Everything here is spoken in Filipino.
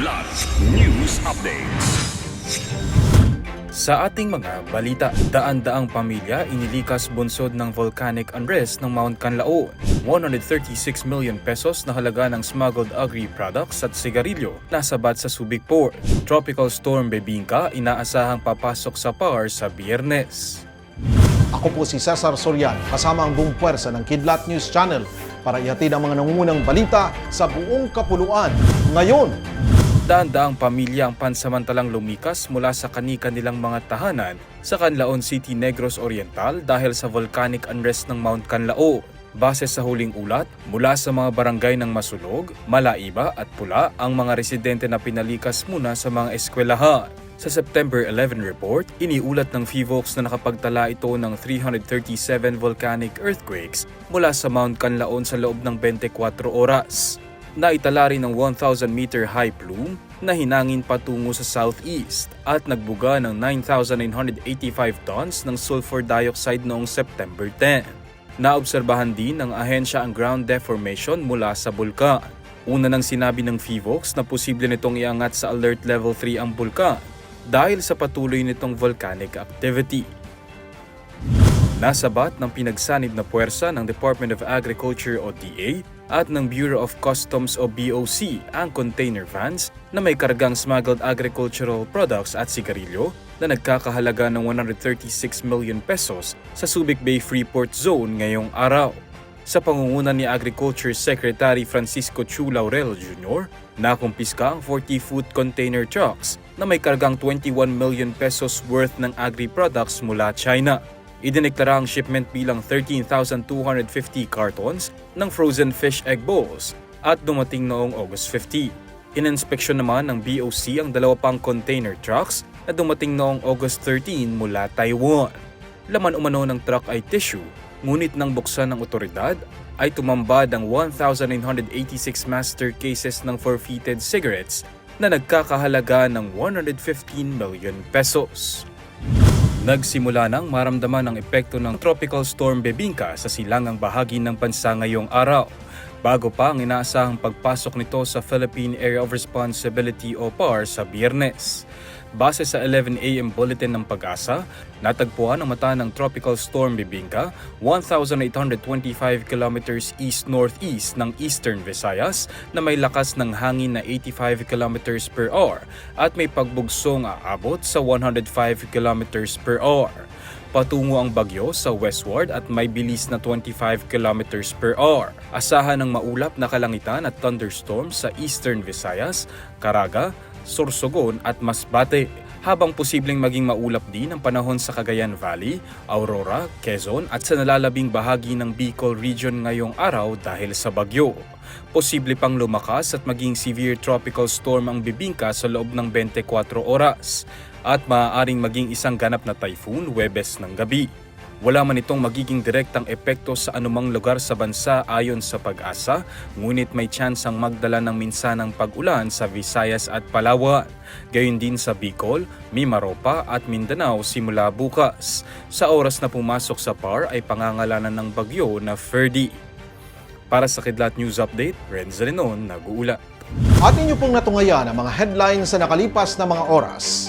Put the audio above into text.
Kidlat News Updates. Sa ating mga balita, daan-daang pamilya inilikas bunsod ng volcanic unrest ng Mount Canlaon. 136 million pesos na halaga ng smuggled agri products at sigarilyo nasabat sa Subic Port. Tropical Storm Bebingka inaasahang papasok sa PAR sa biyernes. Ako po si Cesar Sorian, kasama ang buong puwersa ng Kidlat News Channel para ihatid ang mga nangungunang balita sa buong kapuluan. Ngayon, Daan-daang pamilya ang pansamantalang lumikas mula sa kani-kanilang mga tahanan sa Canlaon City, Negros Oriental dahil sa volcanic unrest ng Mount Canlaon. Base sa huling ulat, mula sa mga barangay ng Masulog, Malaiba at Pula ang mga residente na pinalikas muna sa mga eskwelahan. Sa September 11 report, iniulat ng FIVOX na nakapagtala ito ng 337 volcanic earthquakes mula sa Mount Canlaon sa loob ng 24 oras naitala rin ng 1,000 meter high plume na hinangin patungo sa southeast at nagbuga ng 9,985 tons ng sulfur dioxide noong September 10. Naobserbahan din ng ahensya ang ground deformation mula sa bulkan. Una nang sinabi ng FIVOX na posible nitong iangat sa alert level 3 ang bulkan dahil sa patuloy nitong volcanic activity. Nasabat ng pinagsanib na puwersa ng Department of Agriculture o DA at ng Bureau of Customs o BOC ang container vans na may kargang smuggled agricultural products at sigarilyo na nagkakahalaga ng 136 million pesos sa Subic Bay Freeport Zone ngayong araw. Sa pangunguna ni Agriculture Secretary Francisco Chu Laurel Jr., nakumpiska ang 40-foot container trucks na may kargang 21 million pesos worth ng agri-products mula China. Idineklara ang shipment bilang 13,250 cartons ng frozen fish egg balls at dumating noong August 50. Ininspeksyon naman ng BOC ang dalawa pang container trucks na dumating noong August 13 mula Taiwan. Laman umano ng truck ay tissue, ngunit nang buksan ng otoridad ay tumambad ang 1,986 master cases ng forfeited cigarettes na nagkakahalaga ng 115 million pesos. Nagsimula nang maramdaman ang epekto ng Tropical Storm Bebingka sa silangang bahagi ng bansa ngayong araw. Bago pa ang inaasahang pagpasok nito sa Philippine Area of Responsibility o PAR sa biyernes. Base sa 11 AM Bulletin ng Pag-asa, natagpuan ang mata ng Tropical Storm Bibingka 1,825 kilometers east-northeast ng Eastern Visayas na may lakas ng hangin na 85 kilometers per hour at may pagbugsong aabot sa 105 kilometers per hour. Patungo ang bagyo sa westward at may bilis na 25 kilometers per hour. Asahan ng maulap na kalangitan at thunderstorms sa Eastern Visayas, Caraga, Sorsogon at Masbate habang posibleng maging maulap din ang panahon sa Cagayan Valley, Aurora, Quezon at sa nalalabing bahagi ng Bicol Region ngayong araw dahil sa bagyo. Posible pang lumakas at maging severe tropical storm ang bibingka sa loob ng 24 oras at maaaring maging isang ganap na typhoon Webes ng gabi. Wala man itong magiging direktang epekto sa anumang lugar sa bansa ayon sa pag-asa, ngunit may tsansang magdala ng minsanang pag-ulan sa Visayas at Palawan. Gayon din sa Bicol, Mimaropa at Mindanao simula bukas. Sa oras na pumasok sa PAR ay pangangalanan ng bagyo na Ferdy. Para sa Kidlat News Update, Renzo Lenon, nag-uula. at inyo pong natungayan ang mga headlines sa nakalipas na mga oras.